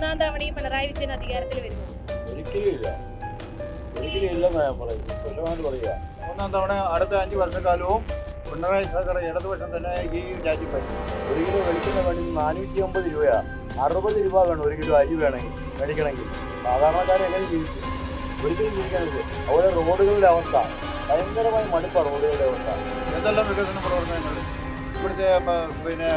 മൂന്നാം തവണയും പിണറായി വിജയൻ അധികാരത്തിൽ വരുന്നു. ഒരിക്കലും ഇല്ല ഒരിക്കലും ഞാൻ പറയും. സ്പഷ്ടമായിട്ട് പറയുക ഒന്നാം തവണ അടുത്ത അഞ്ച് വർഷക്കാലവും പിണറായി സർക്കാർ ഇടതുപക്ഷം തന്നെ ഈ രാജ്യം പറ്റും ഒരു കിലോ വെളിക്കുന്ന വേണ്ടി നാനൂറ്റി അമ്പത് രൂപയാണ് അറുപത് രൂപ വേണം. ഒരു കിലോ അരി വേണമെങ്കിൽ മേടിക്കണമെങ്കിൽ. സാധാരണക്കാരെ എങ്ങനെ ജീവിക്കും? ഒരിക്കലും ജീവിക്കാനില്ല. അതുപോലെ റോഡുകളുടെ അവസ്ഥ. ഭയങ്കരമായി മടുപ്പാണ് റോഡുകളുടെ അവസ്ഥ. എന്തെല്ലാം വികസന പ്രവർത്തനങ്ങൾ ഇവിടുത്തെ പിന്നെ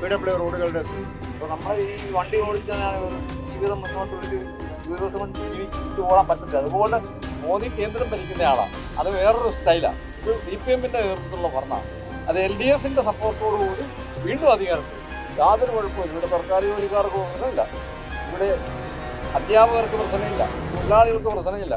പി റോഡുകളുടെ അപ്പോൾ നമ്മൾ ഈ വണ്ടി ഓടിച്ചാൽ ജീവിതം മുന്നോട്ട് ഒരു ജീവിതം ജീവിച്ചു പോകാൻ പറ്റില്ല അതുപോലെ മോദി കേന്ദ്രം ഭരിക്കുന്ന ആളാണ് അത് വേറൊരു സ്റ്റൈലാണ് ഇത് സി പി എമ്മിന്റെ നേതൃത്വത്തിലുള്ള ഭരണമാണ് അത് എൽ ഡി എഫിന്റെ സപ്പോർട്ടോടുകൂടി വീണ്ടും അധികാരത്തിൽ യാതൊരു കുഴപ്പമില്ല ഇവിടെ സർക്കാർ ജോലിക്കാർക്ക് പ്രശ്നമില്ല. ഇവിടെ അധ്യാപകർക്ക് പ്രശ്നമില്ല. തൊഴിലാളികൾക്ക് പ്രശ്നമില്ല.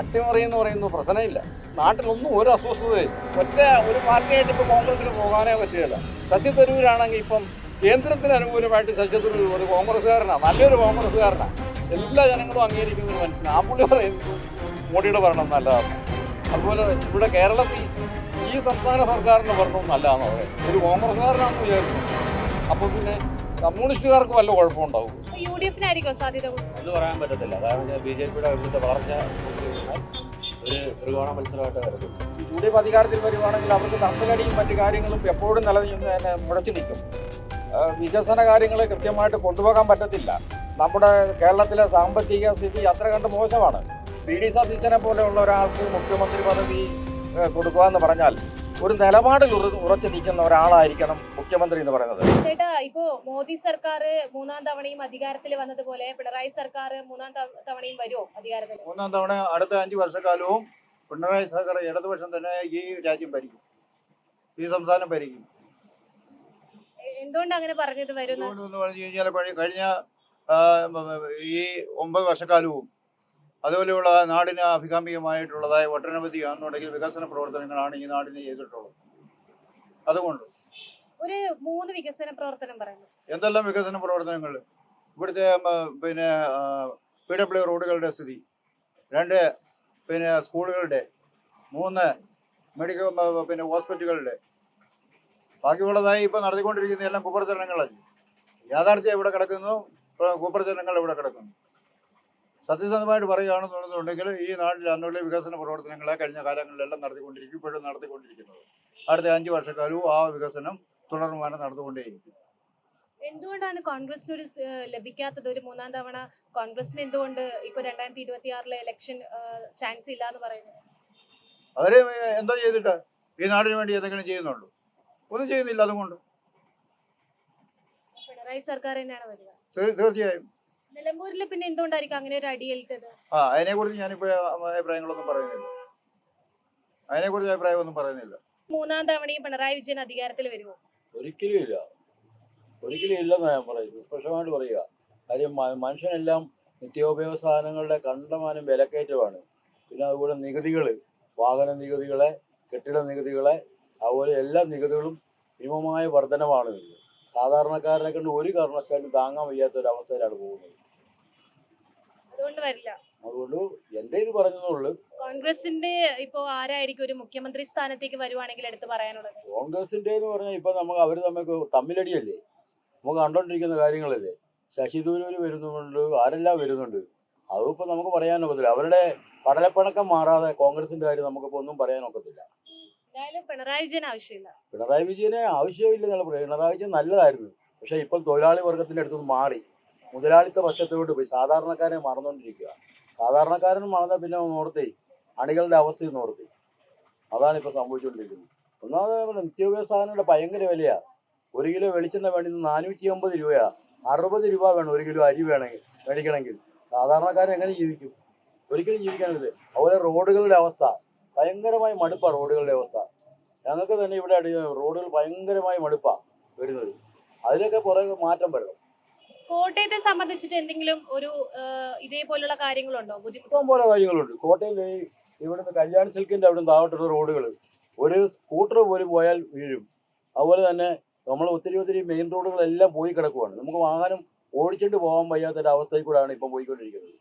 അട്ടിമറി എന്ന് പറയുന്നു പ്രശ്നമില്ല. നാട്ടിലൊന്നും ഒരു അസ്വസ്ഥതയില്ല. ഒറ്റ ഒരു പാർട്ടിയായിട്ട് ഇപ്പോൾ കോൺഗ്രസ്സിൽ പോകാനേ പറ്റുകയില്ല. ശശി തരൂരാണെങ്കിൽ ഇപ്പം കേന്ദ്രത്തിന് അനുകൂലമായിട്ട് ശശി ഒരു കോൺഗ്രസ്സുകാരനാണ് നല്ലൊരു കോൺഗ്രസ്സുകാരനാണ് എല്ലാ ജനങ്ങളും അംഗീകരിക്കുന്ന ഒരു ആ പുള്ളി പറയുന്നത് മോഡിയുടെ ഭരണം നല്ലതാണ്. അതുപോലെ ഇവിടെ കേരളത്തിൽ ഈ സംസ്ഥാന സർക്കാരിന്റെ ഭരണം നല്ലതാണെന്ന് പറയുന്നത് ഒരു കോൺഗ്രസ്സുകാരനാണെന്ന് വിചാരിച്ചു. അപ്പോൾ പിന്നെ കമ്മ്യൂണിസ്റ്റുകാർക്ക് വല്ല കുഴപ്പമുണ്ടാവും? യു ഡി എഫിനായിരിക്കും സാധ്യത കൂടുതൽ? എന്ന് പറയാൻ പറ്റത്തില്ല. കാരണം ബി ജെ പിയുടെ ഇവിടുത്തെ വളർച്ച ഒരു ത്രികോണ മത്സരമായിട്ട് കരുതുന്നു യു ഡി എഫ് അധികാരത്തിൽ വരുവാണെങ്കിൽ അവർക്ക് തമ്മിലടിയും മറ്റു കാര്യങ്ങളും എപ്പോഴും നിലനിന്ന് തന്നെ മുടച്ചു നിൽക്കും. വികസന കാര്യങ്ങൾ കൃത്യമായിട്ട് കൊണ്ടുപോകാൻ പറ്റത്തില്ല. നമ്മുടെ കേരളത്തിലെ സാമ്പത്തിക സ്ഥിതി അത്ര കണ്ട് മോശമാണ്. പി ഡി സതീശനെ പോലെയുള്ള ഒരാൾക്ക് മുഖ്യമന്ത്രി പദവി കൊടുക്കുക എന്ന് പറഞ്ഞാൽ ഒരു നിലപാടിൽ ഉറ- ഉറച്ചു നിൽക്കുന്ന ഒരാളായിരിക്കണം മുഖ്യമന്ത്രി എന്ന് പറയുന്നത്. ചേട്ടാ ഇപ്പോ മോദി സർക്കാർ മൂന്നാം തവണയും അധികാരത്തിൽ വന്നതുപോലെ പിണറായി സർക്കാർ മൂന്നാം തവണയും വരുമോ അധികാരത്തിൽ? മൂന്നാം തവണ അടുത്ത അഞ്ചു വർഷക്കാലവും പിണറായി സർക്കാർ ഇടതുപക്ഷം തന്നെ ഈ രാജ്യം ഭരിക്കും. ഈ സംസ്ഥാനം ഭരിക്കും. എന്തുകൊണ്ട് അങ്ങനെ പറഞ്ഞത് വരുന്നു? എന്തുകൊണ്ടെന്ന് പറഞ്ഞു കഴിഞ്ഞാൽ പഴയ- കഴിഞ്ഞ ഈ ഒമ്പത് വർഷക്കാലവും അതുപോലെയുള്ള നാടിന് അഭികാമ്യമായിട്ടുള്ളതായ ഒട്ടനവധി ആണെന്നുണ്ടെങ്കിൽ വികസന പ്രവർത്തനങ്ങളാണ് ഈ നാടിന് ചെയ്തിട്ടുള്ളത്. അതുകൊണ്ട് ഒരു മൂന്ന് വികസന പ്രവർത്തനം പറയുന്നു. എന്തെല്ലാം വികസന പ്രവർത്തനങ്ങൾ? ഇവിടുത്തെ പിന്നെ പി ഡബ്ല്യു റോഡുകളുടെ സ്ഥിതി. രണ്ട് പിന്നെ സ്കൂളുകളുടെ. മൂന്ന് മെഡിക്കൽ പിന്നെ ഹോസ്പിറ്റലുകളുടെ. ബാക്കിയുള്ളതായി ഇപ്പോൾ നടത്തിക്കൊണ്ടിരിക്കുന്ന എല്ലാം കുപ്രചരണങ്ങളല്ലേ? യാഥാർത്ഥ്യം എവിടെ കിടക്കുന്നു? ഇപ്പൊ കുപ്രചരണങ്ങൾ എവിടെ കിടക്കുന്നു? സത്യസന്ധമായിട്ട് പറയുകയാണെന്നുണ്ടെങ്കിൽ ഈ നാട്ടിൽ അന്നുള്ള വികസന പ്രവർത്തനങ്ങളെ കഴിഞ്ഞ കാലങ്ങളിലെല്ലാം നടത്തിക്കൊണ്ടിരിക്കും ഇപ്പോഴും നടത്തിക്കൊണ്ടിരിക്കുന്നത്. അടുത്ത അഞ്ച് വർഷക്കാലവും ആ വികസനം തുടർമാനം നടന്നുകൊണ്ടേയിരിക്കും. എന്തുകൊണ്ടാണ് കോൺഗ്രസിന് ഒരു ലഭിക്കാത്തത്? ഒരു മൂന്നാം തവണ കോൺഗ്രസിന് എന്തുകൊണ്ട് ഇപ്പൊ രണ്ടായിരത്തി ഇരുപത്തി ആറിലെ ഇലക്ഷൻ ചാൻസ് ഇല്ല എന്ന് പറയുന്നത്? അവർ എന്തോ ചെയ്തിട്ട്? ഈ നാടിന് വേണ്ടി എന്തെങ്കിലും ചെയ്യുന്നുണ്ടോ? ഒന്നും ചെയ്യുന്നില്ല അതുകൊണ്ട്. പിണറായി സർക്കാർ തന്നെയാണ് വരിക? തീ- തീർച്ചയായും. നിലമ്പൂരിൽ പിന്നെ എന്തുകൊണ്ടായിരിക്കും അങ്ങനെ ഒരു അടി ഏൽത്തത് ആ അതിനെക്കുറിച്ച് ഞാനിപ്പോൾ അഭിപ്രായങ്ങളൊന്നും പറയുന്നില്ല. അതിനെക്കുറിച്ച് അഭിപ്രായമൊന്നും പറയുന്നില്ല. മൂന്നാം തവണയും പിണറായി വിജയൻ അധികാരത്തിൽ വരുമോ? ഒരിക്കലും ഇല്ല. ഒരിക്കലും ഇല്ലെന്ന് ഞാൻ പറയുന്നു സ്പഷ്ടമായിട്ട് പറയുക. കാര്യം മ- മനുഷ്യനെല്ലാം നിത്യോപയോഗ സാധനങ്ങളുടെ കണ്ടമാനം വിലക്കയറ്റമാണ്. പിന്നെ അതുപോലെ നികുതികൾ വാഹന നികുതികളെ കെട്ടിട നികുതികളെ അതുപോലെ എല്ലാ നികുതികളും ഭീമമായ വർധനമാണ് വരുന്നത്. സാധാരണക്കാരനെ കണ്ട് ഒരു കാരണവശാലും താങ്ങാൻ വയ്യാത്ത ഒരു അവസ്ഥയിലാണ് പോകുന്നത്. അതുകൊണ്ട് എന്റെ ഇത് പറഞ്ഞതുള്ളൂ. കോൺഗ്രസിന്റെ ഇപ്പോ ആരായിരിക്കും ഒരു മുഖ്യമന്ത്രി സ്ഥാനത്തേക്ക് വരുവാണെങ്കിൽ എടുത്ത് പറയാനുള്ളത്? കോൺഗ്രസിന്റെ എന്ന് പറഞ്ഞാൽ ഇപ്പൊ നമുക്ക് അവർ തമ്മിൽ തമ്മിലടിയല്ലേ? നമുക്ക് കണ്ടോണ്ടിരിക്കുന്ന കാര്യങ്ങളല്ലേ? ശശി തരൂര് വരുന്നുണ്ട് ആരെല്ലാം വരുന്നുണ്ട്? അതിപ്പോ നമുക്ക് പറയാൻ ഒക്കത്തില്ല അവരുടെ പടലപ്പിണക്കം മാറാതെ കോൺഗ്രസിന്റെ കാര്യം നമുക്കിപ്പോ ഒന്നും പറയാൻ ഒക്കത്തില്ല പിണറായി വിജയൻ ആവശ്യമില്ല. പിണറായി വിജയനെ ആവശ്യമില്ലെന്നുള്ള പറയും. പിണറായി വിജയൻ നല്ലതായിരുന്നു. പക്ഷെ ഇപ്പോൾ തൊഴിലാളി വർഗത്തിന്റെ അടുത്ത് മാറി. മുതലാളിത്ത പക്ഷത്തോട്ട് പോയി. സാധാരണക്കാരെ മറന്നുകൊണ്ടിരിക്കുക. സാധാരണക്കാരൻ മറന്ന പിന്നെ ഓർത്തി. അണികളുടെ അവസ്ഥയിൽ ഓർത്തി. അതാണ് ഇപ്പോൾ സംഭവിച്ചുകൊണ്ടിരിക്കുന്നത്. ഒന്നാമത് നിത്യോപയോഗ സാധനങ്ങളുടെ ഭയങ്കര വിലയാ. ഒരു കിലോ വെളിച്ചെണ്ണ വേണ്ടി നാനൂറ്റി അമ്പത് രൂപയാ. അറുപത് രൂപ വേണം. ഒരു കിലോ അരി വേണമെങ്കിൽ മേടിക്കണമെങ്കിൽ. സാധാരണക്കാരൻ എങ്ങനെ ജീവിക്കും? ഒരിക്കലും ജീവിക്കാനില്ല. അതുപോലെ റോഡുകളുടെ അവസ്ഥ. ഭയങ്കരമായ മടുപ്പാണ് റോഡുകളുടെ അവസ്ഥ. ഞങ്ങൾക്ക് തന്നെ ഇവിടെ റോഡുകൾ ഭയങ്കരമായി മടുപ്പാണ് വരുന്നത്. അതിലൊക്കെ കുറെ മാറ്റം വരണം. കോട്ടയത്തെ സംബന്ധിച്ചിട്ട് എന്തെങ്കിലും ഒരു ഇതേപോലുള്ള കാര്യങ്ങളുണ്ടോ? ബുദ്ധിമുട്ടം പോലെ കാര്യങ്ങളുണ്ട്. കോട്ടയം ഇവിടുന്ന് കല്യാൺ സിൽക്കിന്റെ അവിടെ താഴോട്ടുള്ള റോഡുകൾ ഒരു സ്കൂട്ടർ പോലും പോയാൽ വീഴും. അതുപോലെ തന്നെ നമ്മൾ ഒത്തിരി ഒത്തിരി മെയിൻ റോഡുകളെല്ലാം പോയി കിടക്കുവാണ്. നമുക്ക് വാഹനം ഓടിച്ചിട്ട് പോകാൻ വയ്യാത്ത ഒരു അവസ്ഥയിൽ കൂടെയാണ് ഇപ്പം പോയിക്കൊണ്ടിരിക്കുന്നത്.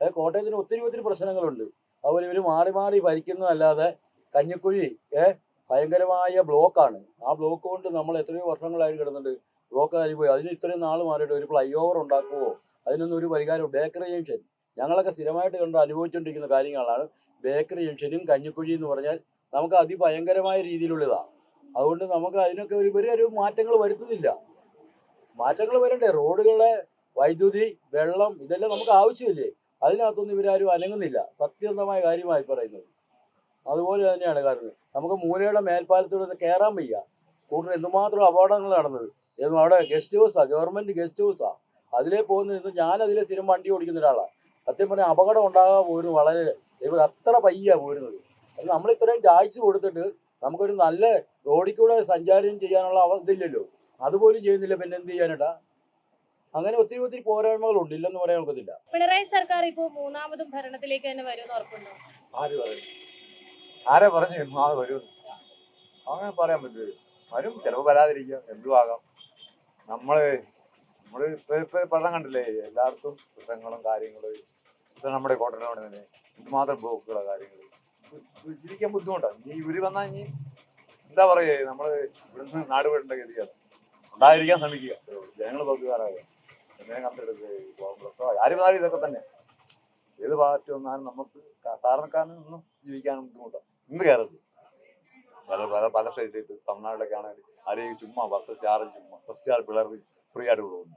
അതായത് കോട്ടയത്തിന് ഒത്തിരി ഒത്തിരി പ്രശ്നങ്ങളുണ്ട്. അതുപോലെ ഇവർ മാറി മാറി ഭരിക്കുന്നതല്ലാതെ കഞ്ഞിക്കുഴി ഏഹ് ഭയങ്കരമായ ബ്ലോക്കാണ്. ആ ബ്ലോക്ക് കൊണ്ട് നമ്മൾ എത്രയോ വർഷങ്ങളായി കിടന്നിട്ട് ബ്ലോക്ക് പോയി അതിന് ഇത്രയും നാൾ മാറിയിട്ട് ഒരു ഫ്ലൈ ഓവർ ഉണ്ടാക്കുവോ? അതിനൊന്നും ഒരു പരിഹാരം ബേക്കറി ജംഗ്ഷൻ. ഞങ്ങളൊക്കെ സ്ഥിരമായിട്ട് കണ്ട് അനുഭവിച്ചുകൊണ്ടിരിക്കുന്ന കാര്യങ്ങളാണ് ബേക്കറി ജംഗ്ഷനും കഞ്ഞിക്കുഴി എന്ന് പറഞ്ഞാൽ നമുക്ക് അതിഭയങ്കരമായ രീതിയിലുള്ളതാണ് അതുകൊണ്ട് നമുക്ക് അതിനൊക്കെ ഒരു വലിയ ഒരു മാറ്റങ്ങൾ വരുത്തുന്നില്ല. മാറ്റങ്ങൾ വരണ്ടേ? റോഡുകളിലെ വൈദ്യുതി വെള്ളം ഇതെല്ലാം നമുക്ക് ആവശ്യമില്ലേ? അതിനകത്തൊന്നും ഇവരാരും അനങ്ങുന്നില്ല. സത്യസന്ധമായ കാര്യമായി പറയുന്നത്. അതുപോലെ തന്നെയാണ് കാരണം നമുക്ക് മൂലയുടെ മേൽപ്പാലത്തൂടെ കയറാൻ വയ്യ. കൂടുതൽ എന്തുമാത്രം അപകടങ്ങൾ നടന്നത്. ഏതും അവിടെ ഗസ്റ്റ് ഹൗസാ ഗവൺമെന്റ് ഗസ്റ്റ് ഹൗസാ അതിലേ പോകുന്ന ഇന്ന് ഞാൻ അതിലെ സ്ഥിരം വണ്ടി ഓടിക്കുന്ന ഒരാളാണ് സത്യം പറഞ്ഞാൽ അപകടം ഉണ്ടാകാൻ പോയിരുന്നു വളരെ ഇവർ അത്ര പയ്യ പോരുന്നത്. നമ്മൾ ഇത്രയും ടാക്സ് കൊടുത്തിട്ട് നമുക്കൊരു നല്ല റോഡിൽ കൂടെ സഞ്ചാരം ചെയ്യാനുള്ള അവസ്ഥ ഇല്ലല്ലോ അതുപോലും ചെയ്യുന്നില്ല. പിന്നെ എന്ത് ചെയ്യാനട്ടാ അങ്ങനെ ഒത്തിരി ഒത്തിരി പോരായ്മകൾ ഉണ്ട് ഇല്ലെന്ന് പറയാൻ ഒക്കത്തില്ല. പിണറായി സർക്കാർ ഇപ്പോ മൂന്നാമതും ഭരണത്തിലേക്ക് തന്നെ വരുമെന്ന് ഉറപ്പുണ്ടോ? ആര് പറഞ്ഞു ആരെ പറഞ്ഞു അത് വരും അങ്ങനെ പറയാൻ പറ്റില്ല. വരും. ചിലപ്പോൾ വരാതിരിക്കാം. എന്തും ആകാം. നമ്മൾ നമ്മൾ ഇപ്പൊ ഇപ്പൊ പടം കണ്ടില്ലേ? എല്ലാവർക്കും പ്രശ്നങ്ങളും കാര്യങ്ങളും. ഇപ്പൊ നമ്മുടെ കോട്ടനോട് തന്നെ ഇതുമാത്രം ബ്ലോക്കുകളോ കാര്യങ്ങൾ ജീവിക്കാൻ ബുദ്ധിമുട്ടാണ് ഇനി ഇവർ വന്നാൽ ഇനി എന്താ പറയുക നമ്മൾ ഇവിടുന്ന് നാട് വിടേണ്ട ഗതിയാണ് ഉണ്ടായിരിക്കാൻ ശ്രമിക്കുക. ജനങ്ങൾ നോക്കുകാരാകുക എന്തിനെ കണ്ടെടുക്കുക കോൺഗ്രസോ ആര് വന്നാലും ഇതൊക്കെ തന്നെ. ഏത് പാർട്ടി വന്നാലും നമുക്ക് സാധാരണക്കാരനൊന്നും ജീവിക്കാനും ബുദ്ധിമുട്ടാണ്. ഇന്ന് കേരളത്തിൽ. പല പല പല സ്റ്റേറ്റ് തമിഴ്നാട്ടിലൊക്കെ ആണെങ്കിൽ ആരെയും ചുമ്മാ ബസ് ചാർജ് ചുമ്മാ ബസ് ചാർജ് പിള്ളേർ ഫ്രീ ആയിട്ട് കൊടുക്കുന്നു.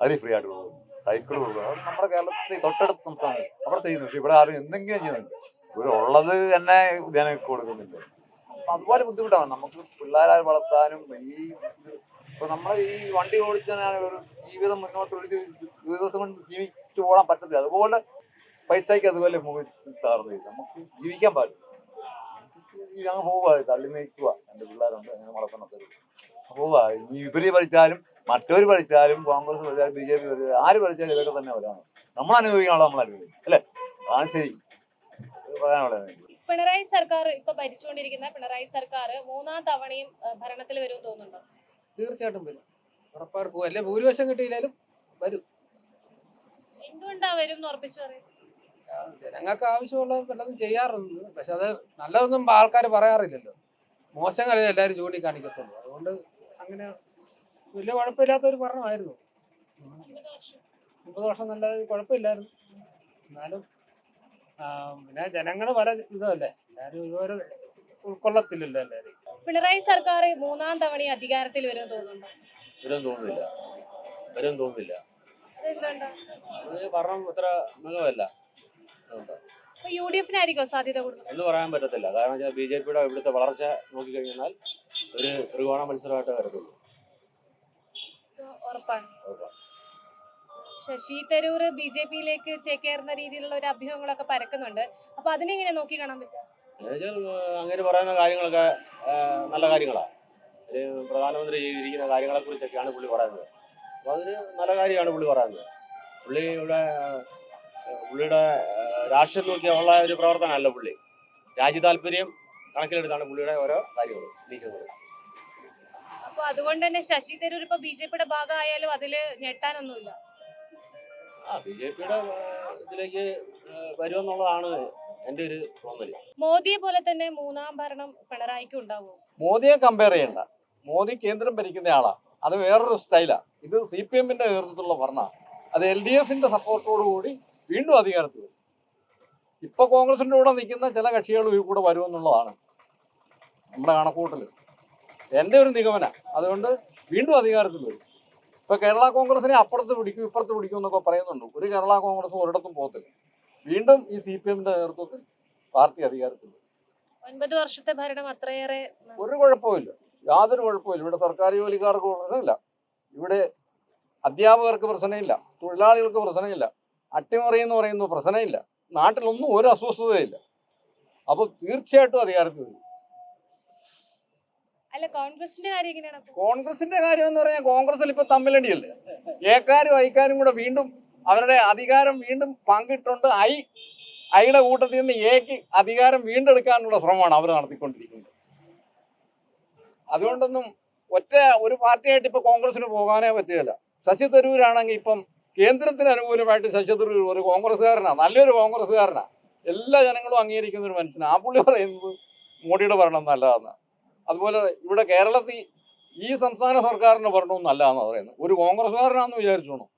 അതിൽ ഫ്രീ ആയിട്ട് കൊടുക്കുന്നു? സൈക്കിൾ കൊടുക്കുന്നു. അത് നമ്മുടെ കേരളത്തിൽ തൊട്ടടുത്ത സംസ്ഥാനം. അവിടെ ചെയ്യുന്നു. പക്ഷെ ഇവിടെ ആരും എന്തെങ്കിലും ചെയ്യുന്നുണ്ട്. ഇവിടെ ഉള്ളത് തന്നെ ഞാൻ കൊടുക്കുന്നില്ല. അപ്പൊ അതുപോലെ ബുദ്ധിമുട്ടാണ്. നമുക്ക് പിള്ളേരെ വളർത്താനും ഈ ഇപ്പൊ നമ്മൾ ഈ വണ്ടി ഓടിച്ചാൽ ഒരു ജീവിതം മുന്നോട്ട് ഒരു ദിവസം കൊണ്ട് ജീവിച്ചു പോകാൻ പറ്റത്തില്ല. അതുപോലെ പൈസയ്ക്ക് അതുപോലെ താർന്നു നമുക്ക് ജീവിക്കാൻ പാടില്ല. ഈ അങ്ങ് പോവുക തള്ളി നയിക്കുക എന്റെ പിള്ളേരുണ്ട് അങ്ങനെ വളർത്തണത്തിൽ പോവുക. ഇനി ഇവർ പഠിച്ചാലും മറ്റവർ പഠിച്ചാലും കോൺഗ്രസ് പഠിച്ചാലും ബി ജെ പി പഠിച്ചാലും ആര് പഠിച്ചാലും ഇതൊക്കെ തന്നെ വരാണ് നമ്മൾ അനുഭവിക്കാനുള്ള നമ്മൾ അനുഭവിക്കും അല്ലേ? അതാണ് ശരി. പറയാനുള്ളത് പിണറായി സർക്കാർ ഇപ്പൊ ഭരിച്ചുകൊണ്ടിരിക്കുന്ന പിണറായി സർക്കാർ മൂന്നാം തവണയും ഭരണത്തിൽ വരും തോന്നുന്നുണ്ടോ? തീർച്ചയായിട്ടും വരും. ഉറപ്പായിട്ട് പോകും അല്ലെ? ഭൂരിപക്ഷം കിട്ടിയില്ലാലും എന്തുകൊണ്ടാ വരും എന്ന് ഉറപ്പിച്ചു പറയും ജനങ്ങൾക്ക് ആവശ്യമുള്ള പലതും ചെയ്യാറുണ്ട്. പക്ഷെ അത് നല്ലതൊന്നും ആൾക്കാർ പറയാറില്ലല്ലോ. മോശങ്ങളെ എല്ലാവരും ചൂണ്ടിക്കാണിക്കത്തുള്ളൂ. അതുകൊണ്ട് അങ്ങനെ വലിയ കുഴപ്പമില്ലാത്ത ഒരു ഭരണമായിരുന്നു. മുപ്പത് വർഷം. നല്ല കുഴപ്പമില്ലായിരുന്നു. എന്നാലും പിന്നെ ജനങ്ങൾ പല ഇതല്ലേ എല്ലാവരും ഇതുവരെ ഉൾക്കൊള്ളത്തില്ലല്ലോ എല്ലാവരും പിണറായി സർക്കാർ മൂന്നാം തവണ അധികാരത്തിൽ വരും തോന്നുന്നുണ്ടോ? വരും തോന്നുന്നില്ല. വരും തോന്നുന്നില്ല. ഭരണം അത്ര മികവല്ല യു ഡി എഫിനായിരിക്കും സാധ്യത കൂടുതൽ? എന്ന് പറയാൻ പറ്റത്തില്ല. കാരണം വെച്ചാൽ ബി ജെ പിയുടെ ഇവിടുത്തെ വളർച്ച നോക്കിക്കഴിഞ്ഞാൽ ഒരു ത്രികോണ മത്സരമായിട്ട് വരത്തുള്ളൂ. ഉറപ്പാണ്. ശശി തരൂർ ബി ജെ പിയിലേക്ക് ചേക്കേറുന്ന രീതിയിലുള്ള ഒരു അഭ്യൂഹങ്ങളൊക്കെ പരക്കുന്നുണ്ട്. അപ്പൊ അതിനെങ്ങനെ നോക്കി കാണാൻ പറ്റും എന്നുവെച്ചാൽ അങ്ങനെ പറയുന്ന കാര്യങ്ങളൊക്കെ നല്ല കാര്യങ്ങളാണ് ഒരു പ്രധാനമന്ത്രി ചെയ്തിരിക്കുന്ന കാര്യങ്ങളെ കുറിച്ചൊക്കെയാണ് പുള്ളി പറയുന്നത്. അപ്പോൾ അതൊരു നല്ല കാര്യമാണ് പുള്ളി പറയുന്നത്. പുള്ളി ഇവിടെ പുള്ളിയുടെ രാഷ്ട്രീയം നോക്കിയുള്ള ഒരു പ്രവർത്തനമല്ല പുള്ളി. രാജ്യ താല്പര്യം കണക്കിലെടുത്താണ് പുള്ളിയുടെ ഓരോ കാര്യങ്ങളും നീക്കുന്നത്. അപ്പൊ അതുകൊണ്ട് തന്നെ ശശി തരൂർ ഇപ്പൊ ബി ജെ പിയുടെ ഭാഗമായാലും അതിൽ ഞെട്ടാനൊന്നുമില്ല? ആ ബി ജെ പിയുടെ ഇതിലേക്ക് വരുമെന്നുള്ളതാണ് എന്റെ ഒരു തോന്നൽ. മോദിയെ പോലെ തന്നെ മൂന്നാം ഭരണം പിണറായിക്ക് ഉണ്ടാവുമോ മോദിയെ കമ്പയർ ചെയ്യണ്ട. മോദി കേന്ദ്രം ഭരിക്കുന്ന ആളാ അത് വേറൊരു സ്റ്റൈലാ ഇത് സി പി എമ്മിന്റെ നേതൃത്വത്തിലുള്ള ഭരണ. അത് എൽ ഡി എഫിന്റെ സപ്പോർട്ടോടു കൂടി വീണ്ടും അധികാരത്തിൽ വരും. ഇപ്പൊ കോൺഗ്രസിന്റെ കൂടെ നിൽക്കുന്ന ചില കക്ഷികളും ഈ കൂടെ വരുമെന്നുള്ളതാണ് നമ്മുടെ കണക്കൂട്ടൽ എന്റെ ഒരു നിഗമന. അതുകൊണ്ട് വീണ്ടും അധികാരത്തിൽ വരും. ഇപ്പൊ കേരള കോൺഗ്രസിനെ അപ്പുറത്ത് പിടിക്കും ഇപ്പുറത്ത് പിടിക്കും എന്നൊക്കെ പറയുന്നുണ്ട്. ഒരു കേരള കോൺഗ്രസ് ഒരിടത്തും പോകത്തില്ല. വീണ്ടും ഈ സി പി എമ്മിന്റെ നേതൃത്വത്തിൽ പാർട്ടി അധികാരത്തിൽ ഒൻപത് വർഷത്തെ ഭരണം അത്രയേറെ ഒരു കുഴപ്പമില്ല യാതൊരു കുഴപ്പമില്ല ഇവിടെ സർക്കാർ ജോലിക്കാർക്ക് പ്രശ്നമില്ല. ഇവിടെ അധ്യാപകർക്ക് പ്രശ്നമില്ല. തൊഴിലാളികൾക്ക് പ്രശ്നമില്ല. അട്ടിമറി എന്ന് പറയുന്ന പ്രശ്നമില്ല. നാട്ടിലൊന്നും ഒരു അസ്വസ്ഥതയില്ല. അപ്പോൾ തീർച്ചയായിട്ടും അധികാരത്തിൽ വരും. അല്ല കോൺഗ്രസിന്റെ കാര്യം എങ്ങനെയാണ്? കോൺഗ്രസിന്റെ കാര്യം എന്ന് പറഞ്ഞാൽ കോൺഗ്രസിൽ ഇപ്പൊ തമ്മിലടിയല്ലേ? ഏക്കാരും ഐക്കാരും കൂടെ വീണ്ടും അവരുടെ അധികാരം വീണ്ടും പങ്കിട്ടുണ്ട്. ഐ ഐയുടെ കൂട്ടത്തിൽ നിന്ന് എക്ക് അധികാരം വീണ്ടെടുക്കാനുള്ള ശ്രമമാണ് അവർ നടത്തിക്കൊണ്ടിരിക്കുന്നത്. അതുകൊണ്ടൊന്നും ഒറ്റ ഒരു പാർട്ടിയായിട്ട് ഇപ്പൊ കോൺഗ്രസിന് പോകാനേ പറ്റുകയില്ല. ശശി തരൂരാണെങ്കിൽ ഇപ്പം കേന്ദ്രത്തിന് അനുകൂലമായിട്ട് ശശി തരൂർ ഒരു കോൺഗ്രസ്സുകാരനാ നല്ലൊരു കോൺഗ്രസ്സുകാരനാ. എല്ലാ ജനങ്ങളും അംഗീകരിക്കുന്ന ഒരു മനുഷ്യനാണ് ആ പുള്ളി പറയുന്നത് മോഡിയുടെ ഭരണം നല്ലതാണ് അതുപോലെ ഇവിടെ കേരളത്തിൽ ഈ സംസ്ഥാന സർക്കാരിന്റെ ഭരണവും നല്ലതാണെന്ന് പറയുന്നത്. ഒരു കോൺഗ്രസ്സുകാരനാണെന്ന് വിചാരിച്ചോണം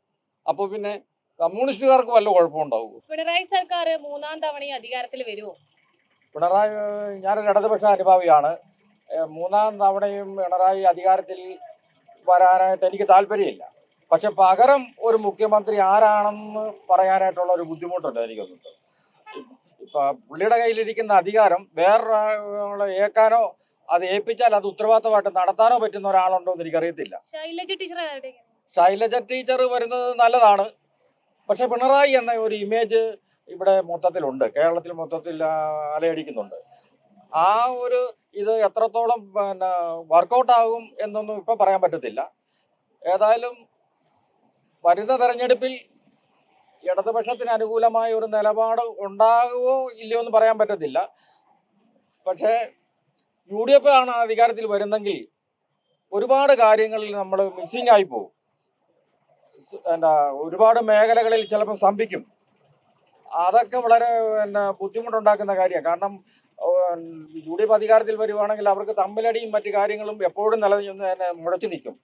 അപ്പോൾ പിന്നെ കമ്മ്യൂണിസ്റ്റുകാർക്ക് വല്ല കുഴപ്പമുണ്ടാവുമോ? പിണറായി സർക്കാർ മൂന്നാം തവണ അധികാരത്തിൽ വരുമോ പിണറായി ഞാനൊരു ഇടതുപക്ഷ അനുഭാവിയാണ്. മൂന്നാം തവണയും പിണറായി അധികാരത്തിൽ വരാനായിട്ട് എനിക്ക് താല്പര്യമില്ല. പക്ഷെ പകരം ഒരു മുഖ്യമന്ത്രി ആരാണെന്ന് പറയാനായിട്ടുള്ള ഒരു ബുദ്ധിമുട്ടുണ്ട് എനിക്കൊന്നുണ്ട്. ഇപ്പൊ പുള്ളിയുടെ കയ്യിലിരിക്കുന്ന അധികാരം വേറൊരാളെ ഏക്കാനോ അത് ഏൽപ്പിച്ചാൽ അത് ഉത്തരവാദിത്തമായിട്ട് നടത്താനോ പറ്റുന്ന ഒരാളുണ്ടോ എന്ന് എനിക്കറിയത്തില്ല. ശൈലജ ടീച്ചർ വരുന്നത് നല്ലതാണ്. പക്ഷെ പിണറായി എന്ന ഒരു ഇമേജ് ഇവിടെ മൊത്തത്തിലുണ്ട്. കേരളത്തിൽ മൊത്തത്തിൽ അലയടിക്കുന്നുണ്ട്. ആ ഒരു ഇത് എത്രത്തോളം പിന്നെ വർക്കൗട്ട് ആകും എന്നൊന്നും ഇപ്പം പറയാൻ പറ്റത്തില്ല. ഏതായാലും വരുന്ന തെരഞ്ഞെടുപ്പിൽ ഇടതുപക്ഷത്തിന് അനുകൂലമായ ഒരു നിലപാട് ഉണ്ടാകുമോ ഇല്ലയോ എന്ന് പറയാൻ പറ്റത്തില്ല. പക്ഷേ യു ഡി എഫ് ആണ് അധികാരത്തിൽ വരുന്നെങ്കിൽ ഒരുപാട് കാര്യങ്ങളിൽ നമ്മൾ മിസ്സിംഗ് ആയി പോകും. എന്താ ഒരുപാട് മേഖലകളിൽ ചിലപ്പോൾ സ്തംഭിക്കും. അതൊക്കെ വളരെ പിന്നെ ബുദ്ധിമുട്ടുണ്ടാക്കുന്ന കാര്യമാണ്. കാരണം യു ഡി എഫ് അധികാരത്തിൽ വരുവാണെങ്കിൽ അവർക്ക് തമ്മിലടിയും മറ്റു കാര്യങ്ങളും എപ്പോഴും നില തന്നെ മുഴച്ചു നിൽക്കും.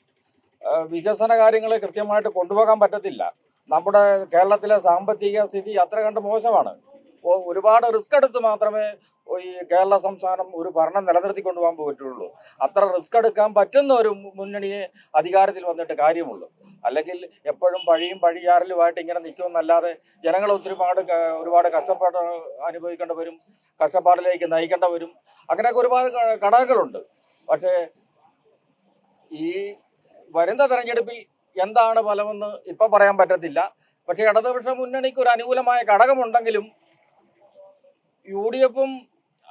വികസന കാര്യങ്ങൾ കൃത്യമായിട്ട് കൊണ്ടുപോകാൻ പറ്റത്തില്ല. നമ്മുടെ കേരളത്തിലെ സാമ്പത്തിക സ്ഥിതി അത്ര കണ്ട് മോശമാണ്. ഒരുപാട് റിസ്ക് എടുത്ത് മാത്രമേ ഈ കേരള സംസ്ഥാനം ഒരു ഭരണം നിലനിർത്തി കൊണ്ടുപോകാൻ പറ്റുള്ളൂ അത്ര റിസ്ക് എടുക്കാൻ പറ്റുന്ന ഒരു മുന്നണിയെ അധികാരത്തിൽ വന്നിട്ട് കാര്യമുള്ളൂ. അല്ലെങ്കിൽ എപ്പോഴും പഴിയും പഴിയാറലുമായിട്ട് ഇങ്ങനെ നിൽക്കുമെന്നല്ലാതെ ജനങ്ങൾ ഒത്തിരിപാട് ഒരുപാട് കഷ്ടപ്പാട് അനുഭവിക്കേണ്ടവരും കഷ്ടപ്പാടിലേക്ക് നയിക്കേണ്ട വരും. അങ്ങനെയൊക്കെ ഒരുപാട് ഘടകങ്ങളുണ്ട്. പക്ഷേ ഈ വരുന്ന തെരഞ്ഞെടുപ്പിൽ എന്താണ് ഫലമെന്ന് ഇപ്പം പറയാൻ പറ്റത്തില്ല. പക്ഷേ ഇടതുപക്ഷ മുന്നണിക്ക് ഒരു അനുകൂലമായ ഘടകമുണ്ടെങ്കിലും യു ഡി എഫും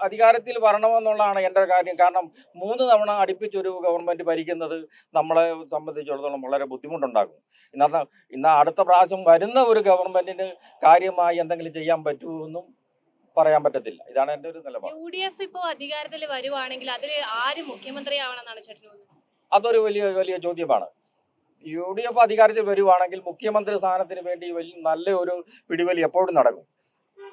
അധികാരത്തിൽ വരണമെന്നുള്ളതാണ് എന്റെ കാര്യം. കാരണം മൂന്ന് തവണ അടുപ്പിച്ചൊരു ഗവൺമെന്റ് ഭരിക്കുന്നത് നമ്മളെ സംബന്ധിച്ചിടത്തോളം വളരെ ബുദ്ധിമുട്ടുണ്ടാകും ഇന്നത്തെ ഇന്ന് അടുത്ത പ്രാവശ്യം വരുന്ന ഒരു ഗവൺമെന്റിന് കാര്യമായി എന്തെങ്കിലും ചെയ്യാൻ പറ്റുമെന്നും പറയാൻ പറ്റത്തില്ല. ഇതാണ് എന്റെ ഒരു നിലപാട്. യു ഡി എഫ് ഇപ്പോൾ അധികാരത്തിൽ വരുവാണെങ്കിൽ അതിൽ ആര് മുഖ്യമന്ത്രി ആവണമെന്നാണ് ചേട്ടന് അതൊരു വലിയ വലിയ ചോദ്യമാണ്. യു ഡി എഫ് അധികാരത്തിൽ വരുവാണെങ്കിൽ മുഖ്യമന്ത്രി സ്ഥാനത്തിന് വേണ്ടി വലിയ നല്ല ഒരു പിടിവലി എപ്പോഴും നടക്കും.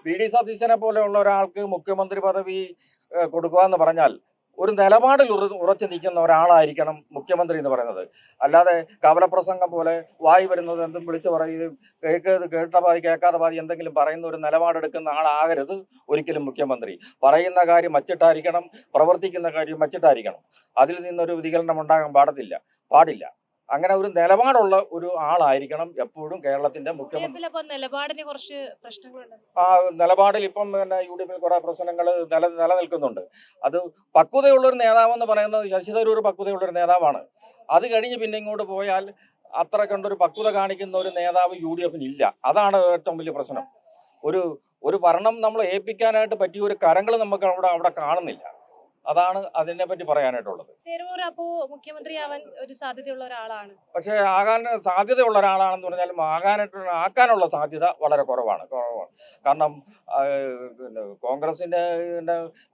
വി ഡി സതീശനെ പോലെയുള്ള ഒരാൾക്ക് മുഖ്യമന്ത്രി പദവി കൊടുക്കുക എന്ന് പറഞ്ഞാൽ ഒരു നിലപാടിൽ ഉറ- ഉറച്ചു നിൽക്കുന്ന ഒരാളായിരിക്കണം മുഖ്യമന്ത്രി എന്ന് പറയുന്നത്. അല്ലാതെ കവലപ്രസംഗം പോലെ വായി വരുന്നത് എന്തും വിളിച്ചു പറയുകയും കേൾക്കാതെ കേട്ട പാതി കേൾക്കാതെ പാതി എന്തെങ്കിലും പറയുന്ന ഒരു നിലപാടെടുക്കുന്ന ആളാകരുത് ഒരിക്കലും മുഖ്യമന്ത്രി. പറയുന്ന കാര്യം മച്ചിട്ടായിരിക്കണം പ്രവർത്തിക്കുന്ന കാര്യം മച്ചിട്ടായിരിക്കണം അതിൽ നിന്നൊരു വ്യതികരണം ഉണ്ടാകാൻ പാടത്തില്ല പാടില്ല. അങ്ങനെ ഒരു നിലപാടുള്ള ഒരു ആളായിരിക്കണം എപ്പോഴും കേരളത്തിന്റെ മുഖ്യമന്ത്രി. നിലപാടിന് കുറച്ച് പ്രശ്നങ്ങളുണ്ട്. ആ നിലപാടിൽ ഇപ്പം പിന്നെ യു ഡി എഫിൽ കുറെ പ്രശ്നങ്ങൾ നില നിലനിൽക്കുന്നുണ്ട്. അത് പക്വതയുള്ള ഒരു നേതാവെന്ന് പറയുന്നത് ശശി തരൂർ പക്വതയുള്ള ഒരു നേതാവാണ്. അത് കഴിഞ്ഞ് പിന്നെ ഇങ്ങോട്ട് പോയാൽ അത്ര കണ്ടൊരു പക്വത കാണിക്കുന്ന ഒരു നേതാവ് യു ഡി എഫിന് ഇല്ല. അതാണ് ഏറ്റവും വലിയ പ്രശ്നം. ഒരു ഒരു ഭരണം നമ്മൾ ഏൽപ്പിക്കാനായിട്ട് പറ്റിയ ഒരു കരങ്ങൾ നമുക്ക് അവിടെ അവിടെ കാണുന്നില്ല. അതാണ് അതിനെ പറ്റി പറയാനായിട്ടുള്ളത്. തെരൂർ മുഖ്യമന്ത്രിയാവാൻ ഒരു സാധ്യതയുള്ള ഒരാളാണ്. പക്ഷേ ആകാൻ സാധ്യതയുള്ള ഒരാളാണെന്ന് പറഞ്ഞാലും ആകാനായിട്ട് ആക്കാനുള്ള സാധ്യത വളരെ കുറവാണ്. കുറവാണ്. കാരണം പിന്നെ കോൺഗ്രസിന്റെ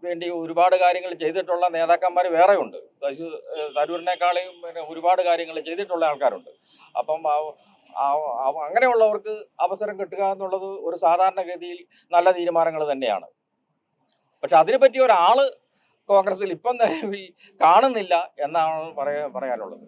വേണ്ടി ഒരുപാട് കാര്യങ്ങൾ ചെയ്തിട്ടുള്ള നേതാക്കന്മാർ വേറെ ഉണ്ട് തരൂരിനേക്കാളെയും തരൂരിനേക്കാളും പിന്നെ ഒരുപാട് കാര്യങ്ങൾ ചെയ്തിട്ടുള്ള ആൾക്കാരുണ്ട്. അപ്പം അങ്ങനെയുള്ളവർക്ക് അവസരം കിട്ടുക എന്നുള്ളത് ഒരു സാധാരണഗതിയിൽ നല്ല തീരുമാനങ്ങൾ തന്നെയാണ്. പക്ഷെ അതിനെപ്പറ്റി ഒരാൾ ഒരാൾ കോൺഗ്രസിൽ ഇപ്പം കാണുന്നില്ല എന്നാണ് പറയാ പറയാനുള്ളത്.